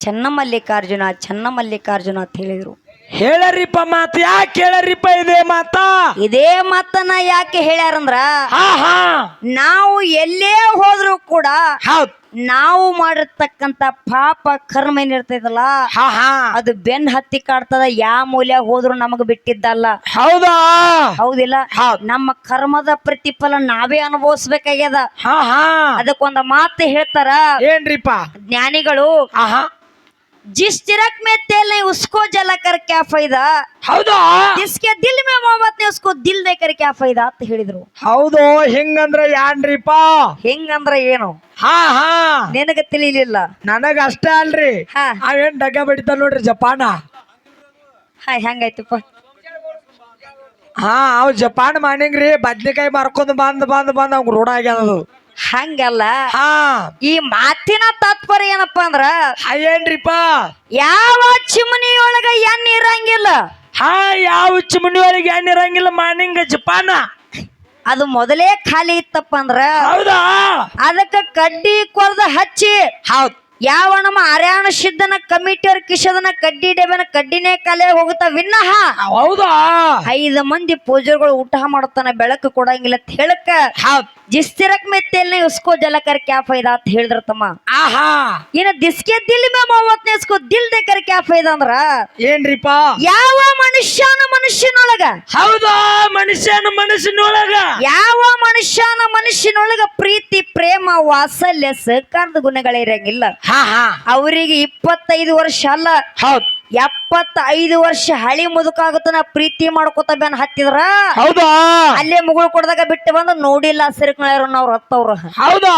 ಚನ್ನಮಲ್ಲಿಕಾರ್ಜುನ ಚನ್ನಮಲ್ಲಿಕಾರ್ಜುನ ಅಂತ ಹೇಳಿದ್ರು. ಹೇಳರಿಪ್ಪ ಮಾತ ಯಾಕೆ ಹೇಳರಿಪ್ಪ ಇದೆ ಮಾತಾ? ಇದೇ ಮಾತನ್ನ ಯಾಕೆ ಹೇಳ್ಯಾರಂದ್ರ ಹಾ ಹಾ. ನಾವು ಎಲ್ಲೇ ಹೋದ್ರು ಕೂಡ ಹೌದ್. ನಾವು ಮಾಡಿರ್ತಕ್ಕಂತ ಪಾಪ ಕರ್ಮ ಏನಿರ್ತೈತಲ್ಲ ಹಾ ಹಾ. ಅದು ಬೆನ್ ಹತ್ತಿ ಕಾಡ್ತದ ಯಾವ ಮೂಲ್ಯ ಹೋದ್ರು ನಮಗ್ ಬಿಟ್ಟಿದ್ದಲ್ಲ. ಹೌದಾ? ಹೌದಿಲ್ಲ? ಹೌದ್. ನಮ್ಮ ಕರ್ಮದ ಪ್ರತಿಫಲ ನಾವೇ ಅನುಭವಿಸ್ಬೇಕಾಗ್ಯದ. ಹಾ ಹಾ. ಅದಕ್ಕೊಂದ ಮಾತು ಹೇಳ್ತಾರ ಏನ್ರಿಪ್ಪ? ಜ್ಞಾನಿಗಳು ಆಹಾ. जिस तिरक में तेल नहीं उसको जलाकर क्या फायदा ಹೌದಾ जिसके दिल में मोहब्बत नहीं उसको दिल देकर क्या फायदा ಅಂತ ಹೇಳಿದ್ರು ಹೌದು ಹಿಂಗಂದ್ರ ಯಾನ್ರಿಪ್ಪ ಹೆಂಗಂದ್ರ ಏನು ಹಾ ಹಾ ನಿನಗ ತಿಳಿಲಿಲ್ಲ ನನಗ ಅಷ್ಟೇ ಅಲ್ರಿ ಹಾ ಅವೇನ್ ಡಗ ಬಡಿತ ನೋಡ್ರಿ ಜಪಾನ ಹಾ ಹೆಂಗಾಯ್ತಪ್ಪ ಹಾ ಅವ್ ಜಪಾನ್ ಮಾಡಿಂಗ್ರಿ ಬದ್ನಿಕಾಯಿ ಮಾರ್ಕೊಂಡ್ ಬಂದ್ ಬಂದ್ ಬಂದ್ ಅವ್ಗ ರೂಢ ಆಗ್ಯಾದ ಅದು ಹಂಗಲ್ಲ. ಹಾ. ಈ ಮಾತಿನ ತಾತ್ಪರ್ಯ ಏನಪ್ಪ ಅಂದ್ರ ಏನ್ರಿಪ ಏನ್ರಿಪ್ಪ ಯಾವ ಚಿಮನಿಯೊಳಗ ಎಣ್ಣೆ ಇರಂಗಿಲ್ಲ. ಹಾ ಯಾವ ಚಿಮನಿ ಒಳಗೆ ಎಣ್ಣೆ ಇರಂಗಿಲ್ಲ ಮಾನಿಂಗ ಜಪಾನ. ಅದು ಮೊದಲೇ ಖಾಲಿ ಇತ್ತಪ್ಪ ಅಂದ್ರ ಹೌದಾ? ಅದಕ್ಕ ಕಡ್ಡಿ ಕೊರ್ದ ಹಚ್ಚಿ ಹೌದು. ಯಾವ ನಮ್ಮ ಹರ್ಯಾಣ ಸಿದ್ಧನ ಕಮಿಟಿಯರ್ ಕಿಶದನ ಕಡ್ಡಿ ಡೇಬನ ಕಡ್ಡಿನೇ ಕಲೆ ಹೋಗುತ್ತ ವಿನ್ನಹ. ಹೌದಾ? ಐದು ಮಂದಿ ಪೂಜೆಗಳು ಊಟ ಮಾಡುತ್ತಾನೆ ಬೆಳಕು ಕೊಡಂಗಿಲ್ಲ ಅಂತ ಹೇಳಕ್ಕ. ಹೌದ್. जिस तिरक में तेल नहीं उसको जलाकर क्या फायदा ಅಂತ ಹೇಳಿದ್ರ ತಮ್ಮ ಆಹಾ ಇನ್ನು ದಿಸ್ಕೆ ದಿಲ್ ಮೇ ಮೊಹಬ್ಬತ್ ने उसको दिल देकर क्या फायदा ಅಂದ್ರ ಏನ್ರಿಪ್ಪ ಯಾವ ಮನುಷ್ಯನ ಮನುಷ್ಯನೊಳಗ ಹೌದಾ ಮನುಷ್ಯನ ಮನಸ್ಸಿನೊಳಗ ಯಾವ ಮನುಷ್ಯನ ಮನುಷ್ಯನೊಳಗ ಪ್ರೀತಿ ಪ್ರೇಮ ವಾತ್ಸಲ್ಯ ಸಹಕಾರದ ಗುಣಗಳಿರಂಗಿಲ್ಲ ಹಾ ಹಾ ಅವರಿಗೆ ಇಪ್ಪತ್ತೈದು ವರ್ಷ ಅಲ್ಲ ಹೌದ್ ಎಪ್ಪತ್ತೈದು ವರ್ಷ ಹಳಿ ಮುದುಕಾಗತನ ಪ್ರೀತಿ ಮಾಡ್ಕೊತ ಬೆನ್ ಹತ್ತಿದ್ರ? ಹೌದಾ? ಅಲ್ಲೇ ಮುಗುಳು ಕೊಡದಾಗ ಬಿಟ್ಟು ಬಂದು ನೋಡಿಲ್ಲ ಸಿರ್ಕಳ್ಯಾರ ಅವ್ರ ಹತ್ತವ್ರ ಹೌದಾ?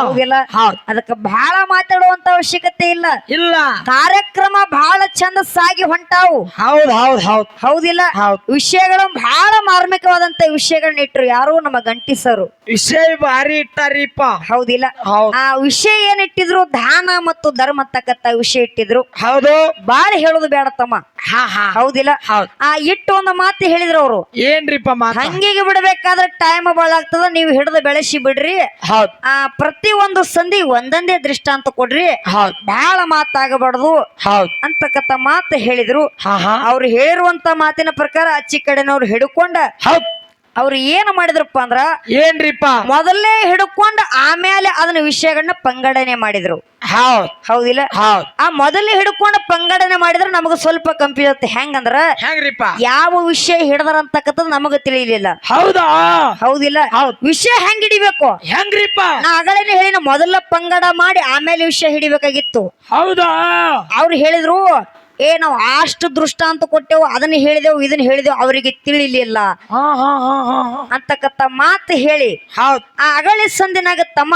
ಹೋಗಿಲ್ಲ ಹೌದ್ ಅದಕ್ಕೆ ಬಹಳ ಮಾತಾಡುವಂತ ಅವಶ್ಯಕತೆ ಇಲ್ಲ. ಇಲ್ಲ. ಕಾರ್ಯಕ್ರಮ ಬಹಳ ಚಂದ ಸಾಗಿ ಹೊಂಟಾವು. ಹೌದ್ ಹೌದ್ ಹೌದ್. ಹೌದಿಲ್ಲ? ಹೌದ್. ವಿಷಯಗಳು ಬಹಳ ಮಾರ್ಮಿಕವಾದಂತ ವಿಷಯಗಳನ್ನ ಇಟ್ರು ಯಾರು ನಮ್ಮ ಗಂಟಿ ಸರ್. ವಿಷಯ ಭಾರಿ ಇಟ್ಟಾರಿಪ್ಪ. ಹೌದಿಲ್ಲ? ಹೌದ್. ಆ ವಿಷಯ ಏನಿಟ್ಟಿದ್ರು ದಾನ ಮತ್ತು ಧರ್ಮ ತಕ್ಕಂತ ವಿಷಯ ಇಟ್ಟಿದ್ರು. ಹೌದು. ಬಾಳ ಹೇಳೋದು ಬೇಡ ತಮ್ಮ. ಹಾ ಹಾ. ಹೌದಿಲ್ಲ? ಹೌದ್. ಆ ಇಟ್ಟು ಒಂದು ಮಾತು ಹೇಳಿದ್ರು ಅವರು. ಏನ್ರಿಪ್ಪ ಮಾತ? ಹಂಗಿಗೆ ಬಿಡಬೇಕಾದ್ರೆ ಟೈಮ್ ಭಾಳ ಆಗ್ತದ ನೀವು ಹಿಡಿದು ಬೆಳೆಸಿ ಬಿಡ್ರಿ. ಹೌದ್. ಆ ಪ್ರತಿ ಒಂದು ಸಂಧಿ ಒಂದೊಂದೇ ದೃಷ್ಟಾಂತ ಕೊಡ್ರಿ. ಹೌದ್. ಬಹಳ ಮಾತಾಗಬಾರ್ದು. ಹೌದ್. ಅಂತಕ್ಕಂತ ಮಾತು ಹೇಳಿದ್ರು. ಹಾ ಹಾ. ಅವ್ರು ಹೇಳಿರುವಂತ ಮಾತಿನ ಪ್ರಕಾರ ಅಚ್ಚಿ ಕಡೆನವ್ರು ಹಿಡ್ಕೊಂಡ ಹೌದ್. ಅವ್ರು ಏನು ಮಾಡಿದ್ರಪ್ಪ ಅಂದ್ರ ಏನ್ರಿಪ್ಪ? ಮೊದಲೇ ಹಿಡ್ಕೊಂಡು ಆಮೇಲೆ ಅದನ್ನ ವಿಷಯಗಳನ್ನ ಪಂಗಡನೆ ಮಾಡಿದ್ರು. ಹೌದ್. ಹೌದಿಲ್ಲ? ಹೌದ್. ಆ ಮೊದಲೇ ಹಿಡ್ಕೊಂಡು ಪಂಗಡನೆ ಮಾಡಿದ್ರೆ ನಮಗ ಸ್ವಲ್ಪ ಕಂಪ್ಯೂಸ್ ಆಗುತ್ತೆ. ಹೆಂಗಂದ್ರ ಹೆಂಗ್ರಿಪ್ಪ? ಯಾವ ವಿಷಯ ಹಿಡ್ದಾರ ಅಂತಕ್ಕಂಥದ್ದು ನಮಗ ತಿಳಿಯಲಿಲ್ಲ ಹೌದಾ? ಹೌದಿಲ್ಲ? ಹೌದ್. ವಿಷಯ ಹೆಂಗ್ ಹಿಡಿಬೇಕು? ಹೆಂಗ್ರಿಪ್ಪ? ನಾ ಅಗಳೇನೆ ಹೇಳಿನ ಮೊದಲ ಪಂಗಡ ಮಾಡಿ ಆಮೇಲೆ ವಿಷಯ ಹಿಡಿಬೇಕಾಗಿತ್ತು. ಹೌದಾ? ಅವ್ರು ಹೇಳಿದ್ರು ಏ ನಾವು ಅಷ್ಟು ದೃಷ್ಟಾಂತ ಕೊಟ್ಟೆವು ಅದನ್ನ ಹೇಳಿದೆವು ಇದನ್ನ ಹೇಳಿದೆವು ಅವರಿಗೆ ತಿಳಿಲಿಲ್ಲ. ಅಂತಕ್ಕಂಥ ಮಾತು ಹೇಳಿ ಹೌದು. ಆ ಅಗಳಿ ಸಂದಿನಾಗ ತಮ್ಮ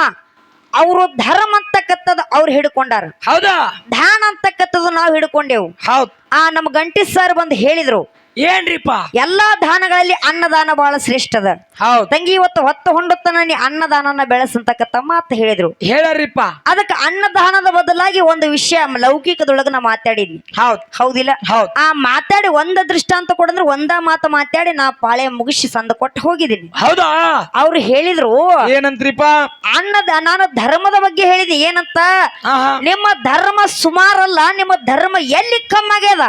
ಅವರು ಧರ್ಮ ಅಂತಕ್ಕಂಥದ್ದು ಅವ್ರು ಹಿಡ್ಕೊಂಡಾರ. ಹೌದಾ? ಧ್ಯಾನ ಅಂತಕ್ಕಂಥದ್ದು ನಾವು ಹಿಡ್ಕೊಂಡೆವು. ಹೌದು. ಆ ನಮ್ಮ ಗಂಟಿ ಸರ್ ಬಂದು ಹೇಳಿದ್ರು ಏನ್ರಿಪ್ಪ ಎಲ್ಲಾ ದಾನಗಳಲ್ಲಿ ಅನ್ನದಾನ ಬಹಳ ಶ್ರೇಷ್ಠ ಅದ ಹೌದು. ತಂಗಿ ಇವತ್ತು ಹೊತ್ತು ಹೊಂಡತ್ತನ ನೀ ಅನ್ನದಾನನ ಬೆಳೆಸಂತಕ್ಕಂಥ ಮಾತು ಹೇಳಿದ್ರು. ಹೇಳರಿಪ್ಪ ಅದಕ್ಕೆ ಅನ್ನದಾನದ ಬದಲಾಗಿ ಒಂದು ವಿಷಯ ಲೌಕಿಕದೊಳಗ ನಾ ಮಾತಾಡಿದ್ವಿ ಹೌದ್. ಹೌದಿಲ್ಲ? ಹೌದ್. ಆ ಮಾತಾಡಿ ಒಂದ ದೃಷ್ಟಾಂತ ಕೊಡಂದ್ರೆ ಒಂದ ಮಾತು ಮಾತಾಡಿ ನಾ ಪಾಳೆ ಮುಗಿಸಿ ಸಂದ ಕೊಟ್ಟು ಹೋಗಿದ್ದೀನಿ. ಹೌದಾ? ಅವ್ರು ಹೇಳಿದ್ರು ಏನಂತ್ರಿಪ್ಪ ಅನ್ನದ ನಾನು ಧರ್ಮದ ಬಗ್ಗೆ ಹೇಳಿದೆ ಏನಂತ? ನಿಮ್ಮ ಧರ್ಮ ಸುಮಾರಲ್ಲ ನಿಮ್ಮ ಧರ್ಮ ಎಲ್ಲಿ ಕಮ್ಮಾಗ್ಯದ?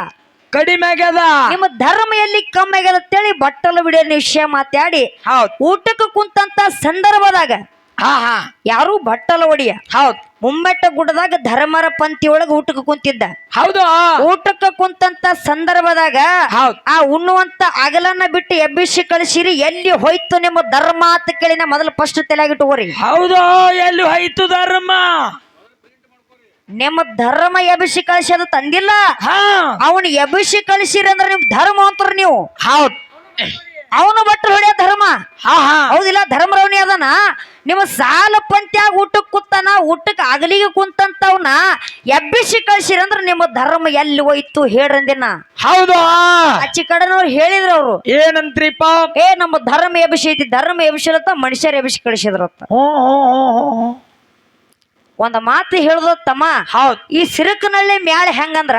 ಕಡಿಮೆ ಆಗ್ಯದ. ನಿಮ್ಮ ಧರ್ಮ ಎಲ್ಲಿ ಕಮ್ಮಿ ಆಗ್ಯದ ಅಂತೇಳಿ ಬಟ್ಟಲು ಬಿಡಿಯೋ ವಿಷಯ ಮಾತಾಡಿ. ಹೌದ್. ಊಟಕ್ಕೆ ಕುಂತಂತ ಸಂದರ್ಭದಾಗ ಹಾ ಹಾ. ಯಾರು ಬಟ್ಟಲ ಒಡಿಯ. ಹೌದ್. ಮುಮ್ಮೆಟ್ಟ ಗುಡ್ಡದಾಗ ಧರ್ಮರ ಪಂಥಿ ಒಳಗ ಊಟಕ್ಕೆ ಕುಂತಿದ್ದ. ಹೌದು. ಊಟಕ್ಕೆ ಕುಂತಂತ ಸಂದರ್ಭದಾಗ ಹೌದ್. ಆ ಉಣ್ಣುವಂತ ಅಗಲನ್ನ ಬಿಟ್ಟು ಎಬ್ಬಿಸಿ ಕಳಿಸಿರಿ ಎಲ್ಲಿ ಹೋಯ್ತು ನಿಮ್ಮ ಧರ್ಮ ಅಂತ ಕೇಳಿನ ಮೊದಲು ಫಸ್ಟ್ ತಲೆಯಾಗಿಟ್ಟುಕೋರಿ ಹೌದು ಎಲ್ಲಿ ಹೋಯ್ತು ಧರ್ಮ? ನಿಮ್ಮ ಧರ್ಮ ಎಬ್ಬಿಸಿ ಅದು ತಂದಿಲ್ಲ? ಹಾ. ಅವನು ಎಬ್ಬಿಸಿ ಕಳಿಸಿರಿ ಅಂದ್ರೆ ನಿಮ್ ಧರ್ಮ ಅಂತಾರ ನೀವು. ಹೌದು. ಅವನು ಬಟ್ಟರು ಹೊಡೆಯ ಧರ್ಮ. ಹಾ ಹಾ. ಹೌದಿಲ್ಲ ಧರ್ಮರವನಿ ಅದನ? ನಿಮ್ಮ ಸಾಲ ಪಂತ್ಯಾಗ ಊಟಕ್ಕೆ ಕೂತಾನ ಊಟಕ್ಕೆ ಅಗಲಿಗೆ ಕುಂತಂತವ್ನ ಎಬ್ಬಿಸಿ ಕಳ್ಸಿರಿ ಅಂದ್ರೆ ನಿಮ್ಮ ಧರ್ಮ ಎಲ್ಲಿ ಹೋಯ್ತು ಹೇಳ್ರಂದಿನ ಹೌದು? ಅಚ್ಚಿ ಕಡೆನವ್ರು ಹೇಳಿದ್ರು ಅವ್ರು. ಏನಂತ್ರಿಪ್ಪ? ಏ ನಮ್ಮ ಧರ್ಮ ಎಬ್ಬಿಸಿ ಐತಿ. ಧರ್ಮ ಎಬ್ಬಿಸಿಲತ್ತ ಮನುಷ್ಯರು ಎಬ್ಬಿಸಿ ಕಳಿಸಿದ್ರತ್ತ ಒಂದ್ ಮಾತು ಹೇಳ್ದ ತಮ್ಮ. ಹೌದ್. ಈ ಸಿರಕನಳ್ಳಿ ಮ್ಯಾಲೆ ಹೆಂಗಂದ್ರ?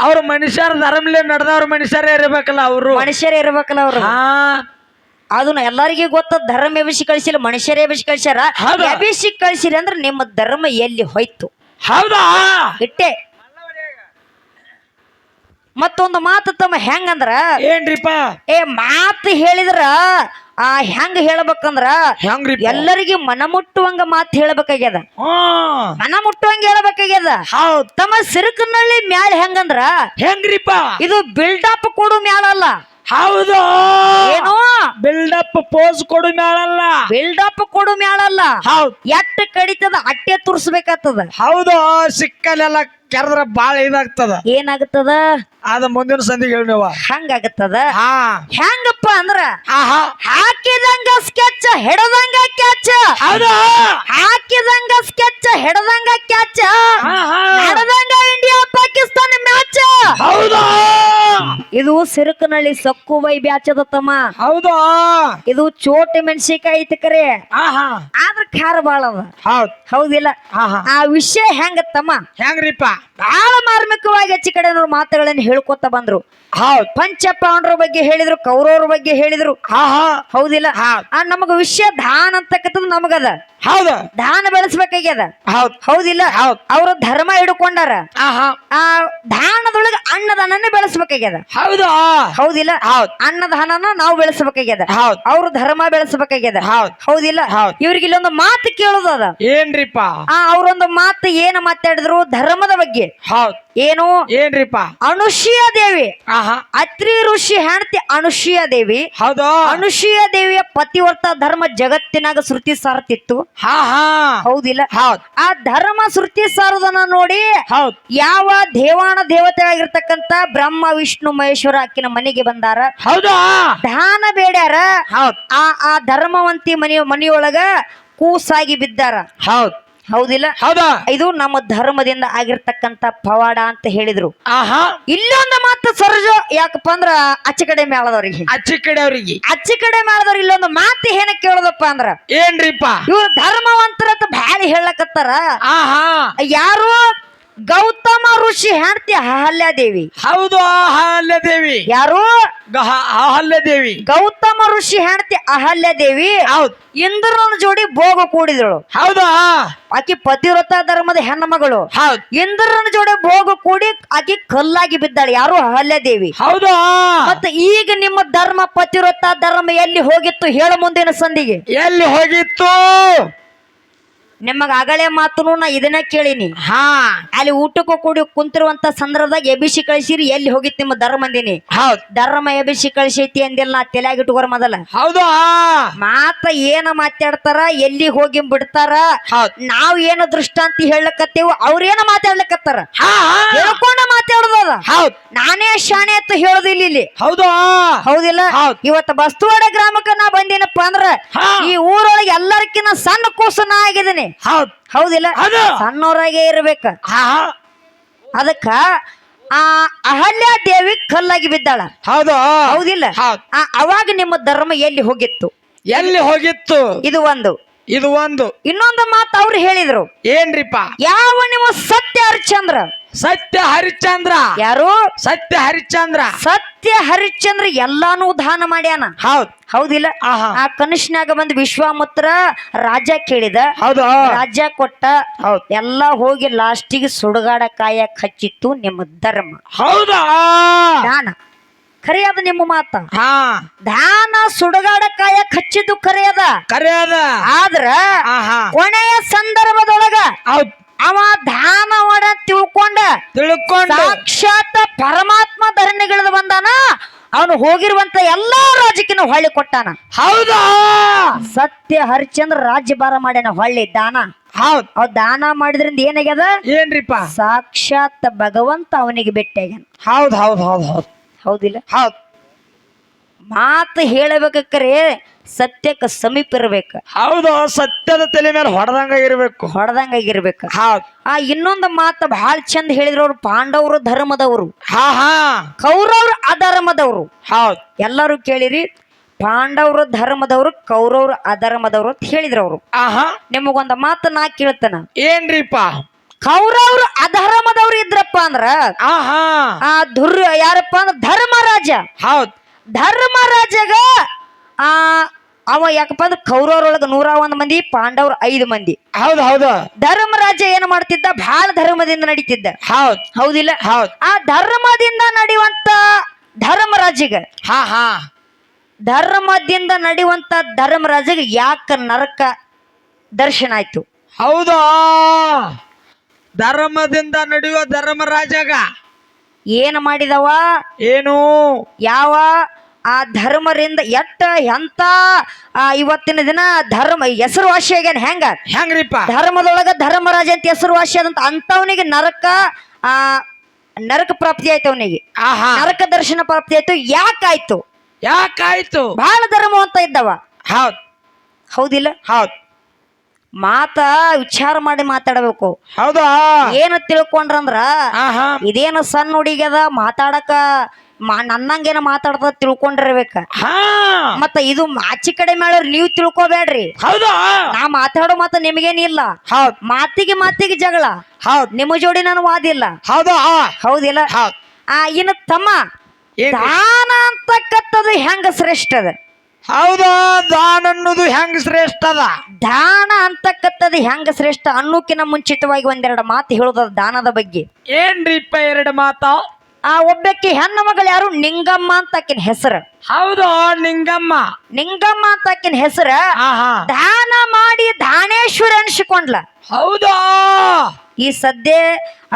ಅವ್ರ ಮನುಷ್ಯರ ಧರ್ಮಲೆ ನಡೆದವ್ರ ಮನುಷ್ಯರೇ ಇರ್ಬೇಕಲ್ಲ ಅವರು. ಮನುಷ್ಯರೇ ಇರ್ಬೇಕಲ್ಲ ಅವ್ರು. ಹಾ. ಅದನ್ನ ಎಲ್ಲರಿಗೂ ಗೊತ್ತ ಧರ್ಮ ಎಬಿಸಿ ಕಳಿಸಿಲ್ಲ ಮನುಷ್ಯರೇ ಎಬಿಸಿ ಕಳಿಸ್ಯಾರ. ಹೌದು. ಎಬ್ಬಿಸಿ ಕಳಿಸಿರಿ ಅಂದ್ರೆ ನಿಮ್ಮ ಧರ್ಮ ಎಲ್ಲಿ ಹೋಯ್ತು? ಹೌದಾ? ಇಟ್ಟೆ. ಮತ್ತೊಂದು ಮಾತು ತಮ್ಮ ಹೆಂಗಂದ್ರ? ಏನ್ರಿಪ್ಪ? ಏ ಮಾತು ಹೇಳಿದ್ರ ಆ ಹೆಂಗ್ ಹೇಳ್ಬೇಕಂದ್ರ? ಹೆಂಗ್ರಿಪ್ಪ? ಎಲ್ಲರಿಗೆ ಮನ ಮುಟ್ಟುವಂಗ ಮಾತು ಹೇಳ್ಬೇಕಾಗ್ಯದ. ಹಾ. ಮನ ಮುಟ್ಟುವಂಗ ಹೇಳ್ಬೇಕಾಗ್ಯದ. ಹೌದ್. ತಮ್ಮ ಸಿರುಕನಳ್ಳಿ ಮ್ಯಾಲ ಹೆಂಗಂದ್ರ? ಹೆಂಗ್ರಿಪ್ಪ? ಇದು ಬಿಲ್ಡಪ್ ಕೊಡು ಮ್ಯಾಲ ಅಲ್ಲ. ಹೌದು. ಏನು? ಬಿಲ್ಡಪ್ ಪೋಸ್ ಕೊಡು ಮ್ಯಾಳಲ್ಲ ಬಿಲ್ಡಪ್ ಕೊಡು ಮ್ಯಾಳಲ್ಲ ಹೌದ್. ಎಟ್ಟ ಕಡಿತದ ಅಟ್ಟೆ ತುರ್ಸ್ಬೇಕಾಗ್ತದ. ಹೌದು ಸಿಕ್ಕಲೆಲ್ಲ ಕೆರೆದ್ರ ಬಾಳ ಇದಾಗ್ತದ. ಏನಾಗ್ತದ? ಅದ ಮುಂದಿನ ಸಂದಿಗೆ ಹೇಳಿ ನೀವು. ಹಂಗಾಗತ್ತದ? ಹಾ. ಹೆಂಗಪ್ಪ ಅಂದ್ರ ಆಹಾ. ಹಾಕಿದಂಗ ಸ್ಕೆಚ್ ಹಿಡದಂಗ ಕ್ಯಾಚ್ ಹೌದು. ಹಾಕಿದಂಗ ಸ್ಕೆಚ್ ಹಿಡದಂಗ ಕ್ಯಾಚ್ ಹಿಡದಂಗ ನಡೆದಂಗ ಇಂಡಿಯಾ ಪಾಕಿಸ್ತಾನ ಇದು ಸಿರುಕನಳ್ಳಿ ಸಕ್ಕುಬೈ ಬೈ ಬ್ಯಾಚದ ತಮ್ಮ. ಹೌದು? ಇದು ಚೋಟಿ ಮೆಣಸಿಕಾಯಿ ಐತಿ ಕರೆ. ಆಹಾ. ಆದ್ರ ಖಾರ ಬಾಳ ಅದ. ಹೌದ್. ಹೌದಿಲ್ಲ? ಆಹಾ. ಆ ವಿಷಯ ಹೆಂಗ ತಮ್ಮ? ಹೆಂಗ್ರಿಪ್ಪ? ಬಹಳ ಮಾರ್ಮಿಕವಾಗಿ ಹೆಚ್ಚು ಕಡೆ ಮಾತುಗಳನ್ನು ಹೇಳ್ಕೊತ ಬಂದ್ರು. ಹೌದ್. ಪಂಚ ಪಾಂಡ್ರ ಬಗ್ಗೆ ಹೇಳಿದ್ರು ಕೌರವ್ರ ಬಗ್ಗೆ ಹೇಳಿದ್ರು. ಆಹಾ. ಹೌದಿಲ್ಲ? ಹೌದ್. ಆ ನಮಗ ವಿಷಯ ದಾನ ಅಂತಕ್ಕಂಥದ್ದು ನಮಗದ. ಹೌದು. ದಾನ ಬೆಳೆಸ್ಬೇಕಾಗ್ಯದ. ಹೌದ್. ಹೌದಿಲ್ಲ? ಹೌದ್. ಅವ್ರ ಧರ್ಮ ಹಿಡ್ಕೊಂಡಾರ. ಆ ದಾನದೊಳಗ ಅನ್ನದಾನನೇ ಬೆಳೆಸ್ಬೇಕಾಗ್ಯದ. ಹೌದು. ಹೌದಿಲ್ಲ? ಹೌದ್. ಹಣನ ನಾವು ಬೆಳೆಸಬೇಕಾಗ್ಯದ? ಹೌದ್. ಅವ್ರ ಧರ್ಮ ಬೆಳೆಸಬೇಕಾಗ್ಯದ? ಹೌದ್. ಹೌದಿಲ್ಲ? ಹೌದ್. ಇವ್ರಿಗೆ ಇಲ್ಲೊಂದು ಮಾತು ಕೇಳೋದು ಅದ. ಏನ್ರಿಪ್ಪ? ಆ ಅವ್ರೊಂದು ಮಾತು ಏನ ಮಾತಾಡಿದ್ರು ಧರ್ಮದ ಬಗ್ಗೆ? ಹೌದ್. ಏನು? ಏನ್ರಿಪ್ಪ? ಅನುಷಿಯ ದೇವಿ. ಆಹಾ. ಅತ್ರಿ ಋಷಿ ಹೆಂಡತಿ ಅನುಷಿಯ ದೇವಿ. ಹೌದು. ಅನುಷಿಯ ದೇವಿಯ ಪತಿವರ್ತ ಧರ್ಮ ಜಗತ್ತಿನಾಗ ಶ್ರುತಿ ಸಾರತಿತ್ತು. ಹಾ ಹಾ. ಹೌದಿಲ್ಲ? ಹೌದ್. ಆ ಧರ್ಮ ಶ್ರುತಿ ಸಾರದನ್ನ ನೋಡಿ ಹೌದ್. ಯಾವ ದೇವಾನ ದೇವತೆ ಆಗಿರ್ತಕ್ಕಂತ ಬ್ರಹ್ಮ ವಿಷ್ಣು ಮಹೇಶ್ವರ ಅಕ್ಕಿನ ಮನೆಗೆ ಬಂದಾರ. ಹೌದು? ದಾನ ಬೇಡ್ಯಾರ. ಆ ಆ ಧರ್ಮವಂತಿ ಮನೆ ಮನೆಯೊಳಗ ಕೂಸಾಗಿ ಬಿದ್ದಾರ. ಹೌದ್. ಹೌದಿಲ್ಲ? ಹೌದಾ? ಇದು ನಮ್ಮ ಧರ್ಮದಿಂದ ಆಗಿರ್ತಕ್ಕಂತ ಪವಾಡ ಅಂತ ಹೇಳಿದ್ರು. ಆಹಾ. ಇಲ್ಲೊಂದು ಮಾತು ಸರ್ಜು ಯಾಕಪ್ಪ ಅಂದ್ರ ಅಚ್ಚ ಕಡೆ ಮೇಳದವ್ರಿಗೆ ಅಚ್ಚ ಕಡೆ ಅವ್ರಿಗೆ. ಅಚ್ಚ ಕಡೆ ಮೇಳದವ್ರಿಗೆ ಇಲ್ಲೊಂದು ಮಾತು ಏನ ಕೇಳೋದಪ್ಪ ಅಂದ್ರ? ಏನ್ರಿಪ್ಪ? ಇವ್ರು ಧರ್ಮವಂತರ ಅಂತ ಬ್ಯಾಳಿ ಹೇಳಕತ್ತಾರ. ಆಹಾ. ಯಾರು ಗೌತಮ ಋಷಿ ಹೆಂಡತಿ ಅಹಲ್ಯಾದೇವಿ. ಹೌದು ಅಹಲ್ಯ ದೇವಿ ಯಾರು ಅಹಲ್ಯ ದೇವಿ ಗೌತಮ ಋಷಿ ಹೆಂಡತಿ ಅಹಲ್ಯಾದೇವಿ. ಹೌದು. ಇಂದ್ರನ ಜೋಡಿ ಭೋಗ ಕೂಡಿದಳು. ಹೌದಾ ಆಕಿ ಪತಿವ್ರತ ಧರ್ಮದ ಹೆಣ್ಣ ಮಗಳು ಹೌದು. ಇಂದ್ರನ ಜೋಡಿ ಭೋಗ ಕೂಡಿ ಆಕಿ ಕಲ್ಲಾಗಿ ಬಿದ್ದಾಳೆ. ಯಾರು? ಅಹಲ್ಯಾದೇವಿ. ಹೌದು ಮತ್ತೆ ಈಗ ನಿಮ್ಮ ಧರ್ಮ ಪತಿವ್ರತ ಧರ್ಮ ಎಲ್ಲಿ ಹೋಗಿತ್ತು ಹೇಳ ಮುಂದಿನ ಸಂದಿಗೆ ಎಲ್ಲಿ ಹೋಗಿತ್ತು? ನಿಮಗ ಅಗಳೆ ಮಾತು ನಾ ಇದನ್ನ ಕೇಳಿನಿ. ಹಾ. ಅಲ್ಲಿ ಊಟಕ್ಕೂ ಕೂಡಿ ಕುಂತಿರುವಂತ ಸಂದರ್ಭದಾಗ ಎಬಿಸಿ ಕಳಿಸಿರಿ ಎಲ್ಲಿ ಹೋಗಿತ್ತು ನಿಮ್ಮ ಧರ್ಮ ಮಂದಿನಿ ಹೌದ್. ಧರ್ಮ ಎಬಿಸಿ ಕಳಿಸೈತಿ ಅಂದಿಲ್ಲ ನಾ ತಲೆಯಾಗ ಇಟ್ಕೋರ ಮೊದಲ. ಹೌದು? ಮಾತ ಏನ ಮಾತಾಡ್ತಾರ ಎಲ್ಲಿ ಹೋಗಿ ಬಿಡ್ತಾರ ಹೌದ್. ನಾವ್ ಏನು ದೃಷ್ಟಾಂತಿ ಹೇಳಕತ್ತೇವು ಅವ್ರೇನ ಮಾತಾಡ್ಲಕತ್ತಾರ. ಹೇಳ್ಕೊಂಡ ಮಾತಾಡೋದದ ಹೌದ್. ನಾನೇ ಶಾಣೆ ಅಂತ ಹೇಳೋದು ಇಲ್ಲಿ ಹೌದು? ಹೌದಿಲ್ಲ? ಇವತ್ತು ಇವತ್ತ ಬಸ್ತುವಾಡ ಗ್ರಾಮಕ್ಕ ನಾ ಬಂದೇನಪ್ಪ ಅಂದ್ರ ಈ ಊರೊಳಗೆ ಎಲ್ಲರಕ್ಕಿನ್ನ ಸಣ್ಣ ಕೂಸು ನಾ ಆಗಿದ್ದೀನಿ ಹೌದ್. ಹೌದಿಲ್ಲ. ಹೌದು. ಸಣ್ಣವರಾಗೆ ಇರ್ಬೇಕ. ಹಾ ಹಾ. ಅದಕ್ಕ ಆ ಅಹಲ್ಯ ದೇವಿ ಕಲ್ಲಾಗಿ ಬಿದ್ದಾಳ. ಹೌದು. ಹೌದಿಲ್ಲ. ಹೌದ್. ಆ ಅವಾಗ ನಿಮ್ಮ ಧರ್ಮ ಎಲ್ಲಿ ಹೋಗಿತ್ತು? ಎಲ್ಲಿ ಹೋಗಿತ್ತು? ಇದು ಒಂದು. ಇದು ಒಂದು. ಇನ್ನೊಂದು ಮಾತು ಅವ್ರು ಹೇಳಿದ್ರು. ಏನ್ರಿಪ್ಪ ಯಾವ ನಿಮ್ಮ ಸತ್ಯ ಹರಿಶ್ಚಂದ್ರ ಸತ್ಯ ಹರಿಶ್ಚಂದ್ರ. ಯಾರು? ಸತ್ಯ ಹರಿಶ್ಚಂದ್ರ. ಸತ್ಯ ಹರಿಶ್ಚಂದ್ರ ಎಲ್ಲಾನು ದಾನ ಮಾಡ್ಯಾನ. ಹೌದ್. ಹೌದಿಲ್ಲ. ಆ ಕನಸಿನಾಗ ಬಂದ್ ವಿಶ್ವಾಮಿತ್ರ ರಾಜ ಕೇಳಿದ. ಹೌದು. ರಾಜ್ಯ ಕೊಟ್ಟ. ಹೌದ್. ಎಲ್ಲ ಹೋಗಿ ಲಾಸ್ಟಿಗೆ ಸುಡುಗಾಡ ಕಾಯಕ್ ಹಚ್ಚಿತ್ತು ನಿಮ್ಮ ಧರ್ಮ. ಹೌದಾ? ದಾನ. ಖರೆ ಅದ ನಿಮ್ಮ ಮಾತ. ಧ್ಯಾನ ದಾನ ಸುಡುಗಾಡ ಕಾಯಕ್ ಹಚ್ಚಿದ್ದು ಖರೆ ಅದ ಆದ್ರ ಆಹಾ. ಕೊನೆಯ ಸಂದರ್ಭದೊಳಗ ಅವ ಮಾಡ ತಿಳ್ಕೊಂಡ ತಿಳ್ಕೊಂಡ. ಸಾಕ್ಷಾತ್ ಪರಮಾತ್ಮ ಧರಣಿಗಿಳಿದು ಬಂದಾನ. ಅವನು ಹೋಗಿರುವಂತ ಎಲ್ಲಾ ರಾಜಕೀಯ ಹೊಳ್ಳಿ ಕೊಟ್ಟಾನ. ಹೌದಾ? ಸತ್ಯ ಹರಿಶ್ಚಂದ್ರ ರಾಜ್ಯಭಾರ ಮಾಡ್ಯಾನ ಹೊಳ್ಳಿ ದಾನ. ಹೌದ್. ಅವ್ ದಾನ ಮಾಡಿದ್ರಿಂದ ಏನಾಗ್ಯದ? ಏನ್ರಿಪ್ಪ? ಸಾಕ್ಷಾತ್ ಭಗವಂತ ಅವನಿಗೆ ಭೇಟಿಯಾಗ್ಯಾನ. ಹೌದ್ ಹೌದ್ ಹೌದ್ ಹೌದ್. ಹೌದಿಲ್ಲ? ಹೌದ್. ಮಾತು ಹೇಳಬೇಕರೆ ಸತ್ಯಕ್ಕೆ ಸಮೀಪ ಇರ್ಬೇಕ. ಹೌದು ಸತ್ಯದ ತಲೆ ಮೇಲೆ ಹೊಡೆದಂಗ ಇರ್ಬೇಕು. ಹೊಡೆದಂಗಾಗಿರ್ಬೇಕು ಹೌದು. ಆ ಇನ್ನೊಂದು ಮಾತು ಬಹಳ ಚಂದ ಹೇಳಿದ್ರು ಅವ್ರು ಪಾಂಡವರು ಧರ್ಮದವರು. ಹಾ ಹಾ. ಕೌರವ್ರ ಅಧರ್ಮದವರು. ಹೌದು. ಎಲ್ಲರೂ ಕೇಳಿರಿ ಪಾಂಡವರು ಧರ್ಮದವರು ಕೌರವ್ರ ಅಧರ್ಮದವರು ಅಂತ ಹೇಳಿದ್ರು ಅವರು. ಆಹಾ. ನಿಮಗೊಂದು ಮಾತು ನಾ ಕೇಳ್ತಾನ. ಏನ್ರಿಪ್ಪ? ಕೌರವ್ರು ಅಧರ್ಮದವ್ರು ಇದ್ರಪ್ಪ ಅಂದ್ರ ಆಹಾ. ಆ ದುರ್ ಯಾರಪ್ಪ ಅಂದ್ರ ಧರ್ಮರಾಜ. ಹೌದ್. ಧರ್ಮರಾಜಗ ಆ ಅವ ಯಾಕಪ್ಪ ಅಂದ್ರೆ ಕೌರವರೊಳಗ ನೂರ ಒಂದ್ ಮಂದಿ ಪಾಂಡವ್ರ ಐದು ಮಂದಿ. ಹೌದು ಹೌದು. ಧರ್ಮರಾಜ ಏನ್ ಮಾಡ್ತಿದ್ದ? ಬಹಳ ಧರ್ಮದಿಂದ ನಡೀತಿದ್ದ. ಹೌದ್. ಹೌದಿಲ್ಲ? ಹೌದ್. ಆ ಧರ್ಮದಿಂದ ನಡೆಯುವಂತ ಧರ್ಮರಾಜಿಗ ಹಾ ಹಾ. ಧರ್ಮದಿಂದ ನಡೆಯುವಂತ ಧರ್ಮರಾಜಿಗೆ ಯಾಕ ನರಕ ದರ್ಶನ ಆಯ್ತು? ಹೌದಾ? ಧರ್ಮದಿಂದ ನಡೆಯುವ ಧರ್ಮರಾಜಗ ಏನ್ ಮಾಡಿದವ? ಏನು? ಯಾವ? ಆ ಧರ್ಮರಿಂದ ಎಟ್ಟ ಎಂತ ಇವತ್ತಿನ ದಿನ ಧರ್ಮ ಹೆಸರುವಾಸಿ ಆಗ್ಯಾನ ಹೆಂಗ? ಹೆಂಗ್ರಿಪ್ಪ? ಧರ್ಮದೊಳಗ ಧರ್ಮರಾಜ ಅಂತ ಹೆಸರುವಾಸಿ ಆದಂತ ಅಂತವನಿಗೆ ನರಕ ಆ ನರಕ ಪ್ರಾಪ್ತಿ ಆಯ್ತು ಅವನಿಗೆ. ಆಹಾ. ನರಕ ದರ್ಶನ ಪ್ರಾಪ್ತಿ ಆಯ್ತು. ಯಾಕಾಯ್ತು ಯಾಕಾಯ್ತು ಬಹಳ ಧರ್ಮವಂತ ಇದ್ದವ. ಹೌದ್. ಹೌದಿಲ್ಲ? ಹೌದ್. ಮಾತ ವಿಚಾರ ಮಾಡಿ ಮಾತಾಡಬೇಕು. ಹೌದಾ? ಏನ ತಿಳ್ಕೊಂಡ್ರಂದ್ರ ಆಹಾ. ಇದೇನು ಸಣ್ಣ ಹುಡುಗ್ಯದ ಮಾತಾಡಕ ಮಾ ನನ್ನಂಗೇನ ಮಾತಾಡ್ತದ ತಿಳ್ಕೊಂಡಿರ್ಬೇಕ. ಹಾ. ಮತ್ತ ಇದು ಆಚಿ ಕಡೆ ಮೇಳವ್ರು ನೀವು ತಿಳ್ಕೊಬೇಡ್ರಿ ಹೌದಾ? ನಾ ಮಾತಾಡೋ ಮಾತ ನಿಮಗೇನಿಲ್ಲ ಹೌದ್. ಮಾತಿಗೆ ಮಾತಿಗೆ ಜಗಳ. ಹೌದ್. ನಿಮ್ಮ ಜೋಡಿ ನಾನು ವಾದಿಲ್ಲ. ಹೌದಾ? ಹೌದಿಲ್ಲ. ಹೌದ್. ಆ ಇನ್ನು ತಮ್ಮ ಏನ್ ದಾನ ಅಂತಕ್ಕಂಥದ್ದು ಹೆಂಗ ಶ್ರೇಷ್ಠ ಅದ? ಹೌದಾ? ದಾನ ಅನ್ನೋದು ಹೆಂಗ್ ಶ್ರೇಷ್ಠ ಅದ? ದಾನ ಅಂತಕ್ಕಂಥದ್ದು ಹೆಂಗ ಶ್ರೇಷ್ಠ ಅನ್ನೋಕಿನ ಮುಂಚಿತವಾಗಿ ಒಂದೆರಡು ಮಾತು ಹೇಳೋದ ದಾನದ ಬಗ್ಗೆ. ಏನ್ರಿಪ್ಪ ಎರಡು ಮಾತ? ಆ ಒಬ್ಬಕ್ಕೆ ಹೆಣ್ಣು ಮಗಳು ಯಾರು ನಿಂಗಮ್ಮ ಅಂತ ಆಕಿನ ಹೆಸರು. ಹೌದಾ ನಿಂಗಮ್ಮ. ನಿಂಗಮ್ಮ ಅಂತ ಆಕಿನ ಹೆಸರ ಆಹಾ. ದಾನ ಮಾಡಿ ದಾನೇಶ್ವರ ಅನ್ಸಿಕೊಂಡ್ಲ. ಹೌದಾ? ಈ ಸದ್ಯ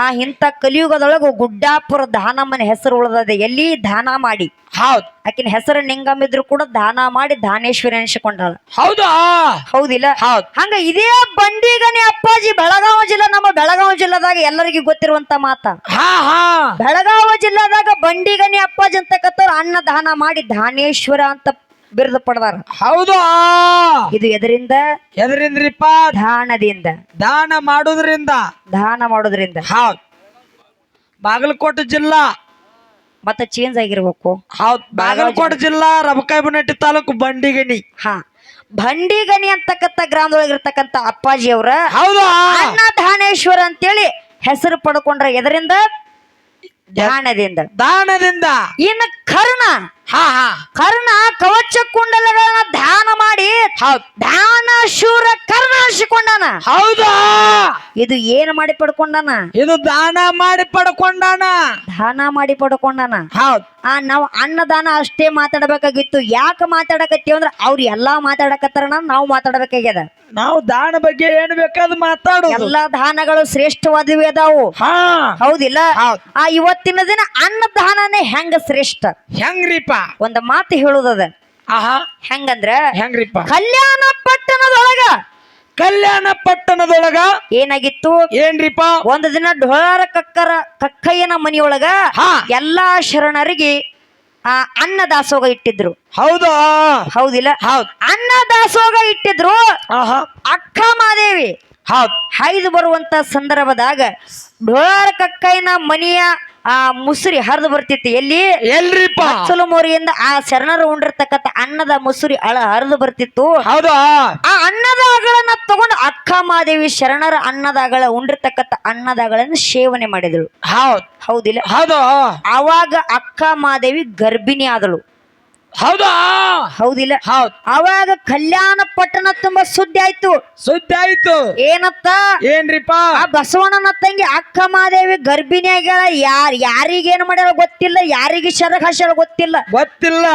ಆ ಇಂಥ ಕಲಿಯುಗದೊಳಗ ಗುಡ್ಡಾಪುರ ದಾನಮ್ಮನ ಹೆಸರು ಉಳಿದದೆ ಎಲ್ಲಿ ದಾನ ಮಾಡಿ. ಹೌದು. ಆಕಿನ ಹೆಸರು ನಿಂಗಮ್ಮ ಇದ್ರು ಕೂಡ ದಾನ ಮಾಡಿ ದಾನೇಶ್ವರಿ ಅನ್ಸಿಕೊಂಡಾಳ. ಹೌದಾ? ಹೌದಿಲ್ಲ? ಹೌದು. ಹಂಗ ಇದೇ ಬಂಡಿಗನಿ ಅಪ್ಪಾಜಿ ಬೆಳಗಾವಿ ಜಿಲ್ಲಾ ನಮ್ಮ ಬೆಳಗಾವಿ ಜಿಲ್ಲಾದಾಗ ಎಲ್ಲರಿಗೂ ಗೊತ್ತಿರುವಂತ ಮಾತ. ಬೆಳಗಾವಿ ಜಿಲ್ಲಾದಾಗ ಬಂಡಿಗನಿ ಅಪ್ಪಾಜಿ ಅಂತಕ್ಕಂಥವ್ರು ಅನ್ನ ದಾನ ಮಾಡಿ ದಾನೇಶ್ವರ ಅಂತ ಬಿರುದು ಪಡೆದಾರ. ಹೌದು. ಇದು ಎದರಿಂದ? ಎದರಿಂದ್ರಿಪ್ಪ? ದಾನದಿಂದ. ದಾನ ಮಾಡೋದ್ರಿಂದ. ದಾನ ಮಾಡೋದ್ರಿಂದ. ಹೌದು. ಬಾಗಲಕೋಟೆ ಜಿಲ್ಲಾ. ಮತ್ತೆ ಚೇಂಜ್ ಆಗಿರ್ಬೇಕು. ಹೌದು. ಬಾಗಲಕೋಟೆ ಜಿಲ್ಲಾ. ರಬಕಾಯಿಬನಟ್ಟಿ ತಾಲೂಕು ಬಂಡಿಗಣಿ ಹಾ. ಬಂಡಿಗನಿ ಅಂತಕ್ಕಂಥ ಇರತಕ್ಕಂತ ಅಪ್ಪಾಜಿ ಅವರ. ಹೌದಾ. ಅಣ್ಣ ದಾನೇಶ್ವರ ಅಂತೇಳಿ ಹೆಸರು ಪಡ್ಕೊಂಡ್ರ ಎದರಿಂದ? ದಾನದಿಂದ. ದಾನದಿಂದ. ಇನ್ನು ಕರ್ಣ. ಹಾ ಹಾ. ಕರ್ಣ ಕವಚ ಕುಂಡಲಗಳನ್ನ ಧ್ಯಾನ ಮಾಡಿ ಹೌದ್. ಧ್ಯಾನ ಶೂರ ಕರ್ಣ ಅನಿಸಿಕೊಂಡಾನ ಹೌದಾ? ಇದು ಏನು ಮಾಡಿ ಪಡ್ಕೊಂಡಾನ? ಇದು ದಾನ ಮಾಡಿ ಪಡ್ಕೊಂಡಾನ. ದಾನ ಮಾಡಿ ಪಡ್ಕೊಂಡಾನ? ಹೌದ್. ಆ ನಾವು ಅನ್ನದಾನ ಅಷ್ಟೇ ಮಾತಾಡಬೇಕಾಗಿತ್ತು. ಯಾಕೆ ಮಾತಾಡಕತ್ತೀವಿ ಅಂದ್ರೆ ಅವ್ರು ಎಲ್ಲಾ ಮಾತಾಡಕತ್ತಾರ ನಾವು ಮಾತಾಡಬೇಕಾಗ್ಯದ. ನಾವು ದಾನ ಬಗ್ಗೆ ಏನ್ ಬೇಕಾದ್ ಮಾತಾಡೋದು. ಎಲ್ಲಾ ದಾನಗಳು ಶ್ರೇಷ್ಠವಾದವಿ ಅದಾವು. ಹಾ. ಹೌದಿಲ್ಲ? ಹೌದ್. ಆ ಇವತ್ತಿನ ದಿನ ಅನ್ನದಾನನೇ ಹೆಂಗ ಶ್ರೇಷ್ಠ? ಹೆಂಗ್ರಿಪ್ಪ ಒಂದ್ ಮಾತು ಹೇಳುದದ ಆಹಾ. ಹೆಂಗಂದ್ರ ಹೆಂಗ್ರಿಪ್ಪ? ಕಲ್ಯಾಣ ಪಟ್ಟಣದೊಳಗ. ಕಲ್ಯಾಣ ಪಟ್ಟಣದೊಳಗ? ಏನಾಗಿತ್ತು? ಏನ್ರಿಪ್ಪ? ಒಂದು ದಿನ ಢೋಳಾರ ಕಕ್ಕರ ಕಕ್ಕಯ್ಯನ ಮನಿಯೊಳಗ ಎಲ್ಲಾ ಶರಣರಿಗೆ ಆ ಅನ್ನ ದಾಸೋಗ ಇಟ್ಟಿದ್ರು. ಹೌದಾ? ಹೌದಿಲ್ಲ? ಹೌದು. ಅನ್ನ ದಾಸೋಗ ಇಟ್ಟಿದ್ರು. ಅಕ್ಕ ಮಾದೇವಿ. ಹೌದು. ಹೈದು ಬರುವಂತ ಸಂದರ್ಭದಾಗ ಢೋಳಾರ ಕಕ್ಕಯ್ಯನ ಮನಿಯ ಆ ಮುಸುರಿ ಹರಿದು ಬರ್ತಿತ್ತು. ಎಲ್ಲಿ? ಎಲ್ರಿಪ್ಪ. ಮೋರಿಯಿಂದ ಆ ಶರಣರು ಉಂಡಿರ್ತಕ್ಕಂಥ ಅನ್ನದ ಮುಸುರಿ ಅಳ ಹರಿದು ಬರ್ತಿತ್ತು. ಹೌದಾ? ಆ ಅನ್ನದ ಅಗಳನ್ನ ತಗೊಂಡು ಅಕ್ಕ ಮಾದೇವಿ ಶರಣರ ಅನ್ನದ ಅಗಳ ಉಂಡಿರ್ತಕ್ಕಂಥ ಅನ್ನದ ಅಗಳನ್ನು ಸೇವನೆ ಮಾಡಿದಳು. ಹೌದ್. ಹೌದಿಲ್ಲ? ಹೌದು. ಅವಾಗ ಅಕ್ಕ ಮಾದೇವಿ ಗರ್ಭಿಣಿ ಆದಳು ಹೌದಾ? ಹೌದಿಲ್ಲ. ಹೌದು. ಅವಾಗ ಕಲ್ಯಾಣ ಪಟ್ಟಣ ತುಂಬಾ ಸುದ್ದಿ ಆಯ್ತು. ಸುದ್ದಿ ಆಯ್ತು. ಏನತ್ತ? ಏನ್ರಿಪ್ಪ? ಆ ಬಸವಣ್ಣನ ತಂಗಿ ಅಕ್ಕ ಮಹಾದೇವಿ ಗರ್ಭಿಣಿ ಆಗ್ಯಾಳ ಯಾರ್ ಯಾರಿಗೇನು ಮಾಡ್ಯಾರ ಗೊತ್ತಿಲ್ಲ. ಯಾರಿಗೆ ಶರ ಹಾಸ್ಯಾಳ ಗೊತ್ತಿಲ್ಲ. ಗೊತ್ತಿಲ್ಲ.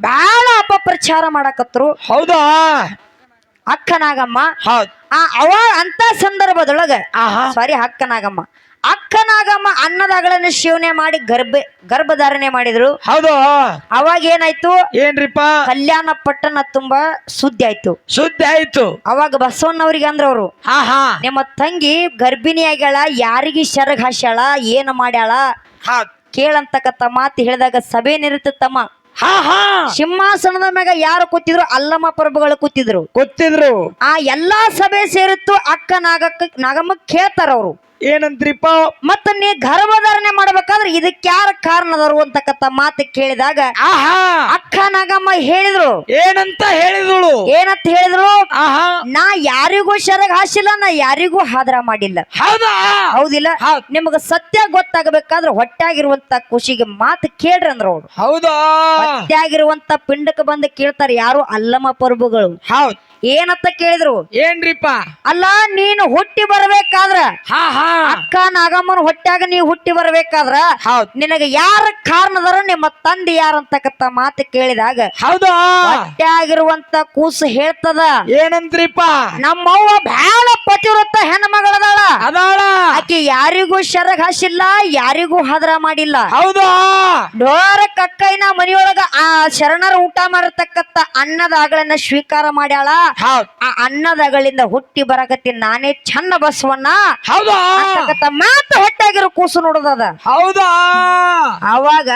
ಬಹಳ ಅಪಪ್ರಚಾರ ಮಾಡಕತ್ರು. ಹೌದಾ? ಅಕ್ಕನಾಗಮ್ಮ. ಹೌದು. ಆ ಅವ ಅಂತ ಸಂದರ್ಭದೊಳಗ. ಆಹಾ. ಸಾರಿ ಅಕ್ಕನಾಗಮ್ಮ. ಅಕ್ಕನಾಗಮ್ಮ ಅನ್ನದಗಳನ್ನು ಸೇವನೆ ಮಾಡಿ ಗರ್ಭ ಗರ್ಭಧಾರಣೆ ಮಾಡಿದ್ರು. ಹೌದು. ಅವಾಗ ಏನಾಯ್ತು? ಏನ್ರಿಪ್ಪ? ಕಲ್ಯಾಣ ಪಟ್ಟಣ ತುಂಬಾ ಸುದ್ದಿ ಆಯ್ತು. ಸುದ್ದಿ ಆಯ್ತು. ಅವಾಗ ಬಸವಣ್ಣವ್ರಿಗೆ ಅಂದ್ರವ್ರು ಹಾ ಹಾ. ನಿಮ್ಮ ತಂಗಿ ಗರ್ಭಿಣಿ ಆಗ್ಯಾಳ ಯಾರಿಗೆ ಶರಗ್ ಹಾಸ್ಯಾಳ ಏನು ಮಾಡ್ಯಾಳ? ಹಾ. ಕೇಳಂತಕ್ಕಂಥ ಮಾತು ಹೇಳಿದಾಗ ಸಭೆ ನಿರುತ್ತಮ್ಮ ಹಾ ಹಾ. ಸಿಂಹಾಸನದ ಮ್ಯಾಗ ಯಾರು ಕೂತಿದ್ರು? ಅಲ್ಲಮ್ಮ ಪ್ರಭುಗಳು ಕೂತಿದ್ರು. ಗೊತ್ತಿದ್ರು ಆ ಎಲ್ಲಾ ಸಭೆ ಸೇರಿತ್ತು ಅಕ್ಕ ನಾಗಕ್ಕ ನಾಗಮ್ಮ ಕೇಳ್ತಾರ ಅವ್ರು ಏನಂತ್ರಿಪ್ಪ ಮತ್ತ ನೀ ಗರ್ಭಧಾರಣೆ ಮಾಡ್ಬೇಕಾದ್ರೆ ಇದಕ್ಕೆ ಯಾರ ಕಾರಣದರು ಅಂತಕ್ಕಂತ ಮಾತು ಕೇಳಿದಾಗ ಆಹಾ! ಅಕ್ಕ ನಾಗಮ್ಮ ಹೇಳಿದ್ರು. ಏನಂತ ಹೇಳಿದಳು? ಏನಂತ ಹೇಳಿದ್ರು? ಆಹಾ! ನಾ ಯಾರಿಗೂ ಶರಗ್ ಹಾಸಿಲ್ಲ ನಾ ಯಾರಿಗೂ ಹಾದ್ರ ಮಾಡಿಲ್ಲ. ಹೌದಾ? ಹೌದಿಲ್ಲ? ಹೌದ್. ನಿಮಗ ಸತ್ಯ ಗೊತ್ತಾಗಬೇಕಾದ್ರೆ ಹೊಟ್ಟಾಗಿರುವಂತ ಖುಷಿಗೆ ಮಾತು ಕೇಳ್ರಿ ಅಂದ್ರ ಅವ್ರು. ಹೌದಾ? ಹೊಟ್ಟಾಗಿರುವಂತ ಪಿಂಡಕ್ಕೆ ಬಂದು ಕೇಳ್ತಾರೆ ಯಾರು ಅಲ್ಲಮ್ಮ ಪರ್ಬುಗಳು. ಹೌದ್. ಏನಂತ ಕೇಳಿದ್ರು? ಏನ್ರಿಪ್ಪ? ಅಲ್ಲ ನೀನು ಹುಟ್ಟಿ ಬರ್ಬೇಕಾದ್ರ ಹಾ ಹಾ. ಅಕ್ಕ ನಾಗಮ್ಮನ ಹೊಟ್ಟ್ಯಾಗ ನೀ ಹುಟ್ಟಿ ಬರ್ಬೇಕಾದ್ರ ಹೌದ್. ನಿನಗ ಯಾರ ಕಾರಣದರ ನಿಮ್ಮ ತಂದೆ ಯಾರಂತಕ್ಕಂತ ಮಾತು ಕೇಳಿದಾಗ ಹೌದಾ? ಹೊಟ್ಟ್ಯಾಗಿರುವಂತ ಕೂಸು ಹೇಳ್ತದ. ಏನಂತ್ರಿಪ್ಪ ನಮ್ಮವ್ವ ಬಹಳ ಪತಿವ್ರತ ಹೆಣ್ಮಗಳದಾಳ. ಅದಾಳ. ಆಕೆ ಯಾರಿಗೂ ಶರಗ್ ಹಾಸಿಲ್ಲ ಯಾರಿಗೂ ಹದರ ಮಾಡಿಲ್ಲ. ಹೌದಾ? ಡೋರ ಕಕ್ಕೈನ ಮನೆಯೊಳಗ ಆ ಶರಣರ ಊಟ ಮಾಡತಕ್ಕಂತ ಅನ್ನದ ಅಗಳನ್ನ ಸ್ವೀಕಾರ ಮಾಡ್ಯಾಳ. ಆ ಆ ಅನ್ನದಗಳಿಂದ ಹುಟ್ಟಿ ಬರಕತ್ತಿ ನಾನೇ ಚನ್ನ ಬಸವಣ್ಣ. ಹೌದಾ? ಮಾತ ಹೊಟ್ಟಾಗಿರೋ ಕೂಸು ನೋಡೋದದ ಹೌದಾ? ಅವಾಗ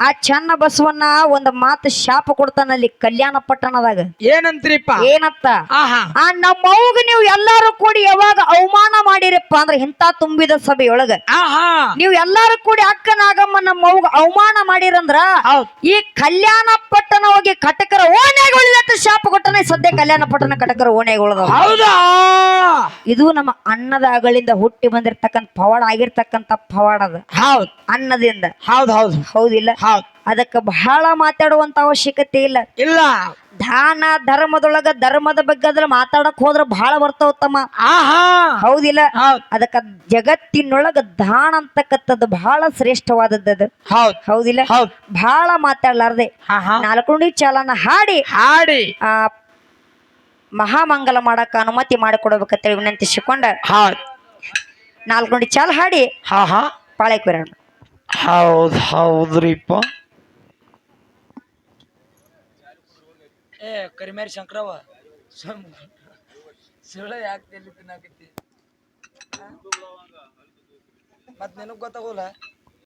ಆ ಚನ್ನ ಬಸವಣ್ಣ ಒಂದ್ ಮಾತು ಶಾಪ ಕೊಡ್ತಾನಲ್ಲಿ ಕಲ್ಯಾಣ ಪಟ್ಟಣದಾಗ. ಏನಂತ್ರಿಪ್ಪ? ಏನತ್ತ ಆ ನಮ್ಮವ್ಗ ನೀವು ಎಲ್ಲಾರು ಕೂಡಿ ಯಾವಾಗ ಅವಮಾನ ಮಾಡಿರಪ್ಪ ಅಂದ್ರೆ ಇಂತ ತುಂಬಿದ ಸಭೆಯೊಳಗ ಆಹಾ. ನೀವು ಎಲ್ಲಾರು ಕೂಡಿ ಅಕ್ಕ ನಾಗಮ್ಮ ನಮ್ಮವ್ಗ ಅವಮಾನ ಮಾಡಿರಂದ್ರ ಹೌದ್. ಈ ಕಲ್ಯಾಣ ಪಟ್ಟಣ ಹೋಗಿ ಕಟಕರ ಓಣ್ಯಾಗ ಉಳಿದಟ್ಟು ಶಾಪ ಕೊಟ್ಟನೆ ಸದ್ಯ ಕಲ್ಯಾಣ ಪಟ್ಟಣ ಕಟಕರ ಓಣೆಗೊಳದ ಹೌದಾ? ಇದು ನಮ್ಮ ಅನ್ನದ ಅಗಳಿಂದ ಹುಟ್ಟಿ ಬಂದಿರ್ತಕ್ಕಂಥ ಪವಾಡ ಆಗಿರ್ತಕ್ಕಂಥ ಪವಾಡ ಅದ. ಹೌದ್. ಅನ್ನದಿಂದ. ಹೌದು ಹೌದು. ಹೌದಿಲ್ಲ? ಹೌದ್. ಅದಕ್ಕೆ ಬಹಳ ಮಾತಾಡುವಂತ ಅವಶ್ಯಕತೆ ಇಲ್ಲ. ಇಲ್ಲ. ದಾನ ಧರ್ಮದೊಳಗ ಧರ್ಮದ ಬಗ್ಗೆ ಅದ್ರ ಮಾತಾಡಕ್ ಹೋದ್ರ ಬಹಳ ಬರ್ತಾವ ತಮ್ಮ. ಆಹಾ. ಹೌದಿಲ್ಲ? ಹೌದ್. ಅದಕ್ಕ ಜಗತ್ತಿನೊಳಗ ದಾನ ಅಂತಕ್ಕಂಥದ್ದು ಬಹಳ ಶ್ರೇಷ್ಠವಾದದ್ದು ಅದು. ಹೌದಿಲ್ಲ? ಹೌದ್. ಬಹಳ ಮಾತಾಡ್ಲಾರ್ದೆ. ಆಹಾ. ನಾಲ್ಕು ನುಡಿ ಚಾಲನ ಹಾಡಿ ಹಾಡಿ. ಆ ಮಹಾಮಂಗಲ ಮಾಡಕ್ಕ ಅನುಮತಿ ಮಾಡಿಕೊಡ್ಬೇಕಂತೇಳಿ ವಿನಂತಿಸಿಕೊಂಡ. ನಾಲ್ಕುಂಡಿ ಚಾಲ ಹಾಡಿ ಹಾ ಹಾ ಪಾಳೆ ಹೌದ್ ಹೌದ್ರಿಪ್ಪ. ಏ ಕರಿಮೇರಿ ಶಂಕರವ ಸುಳ್ಳ ಯಾಕೆ ತಿನ್ನಾಕತ್ತಿ? ಮತ್ತೆ ನಿನಗೆ ಗೊತ್ತಾಗೋಲ್ಲ?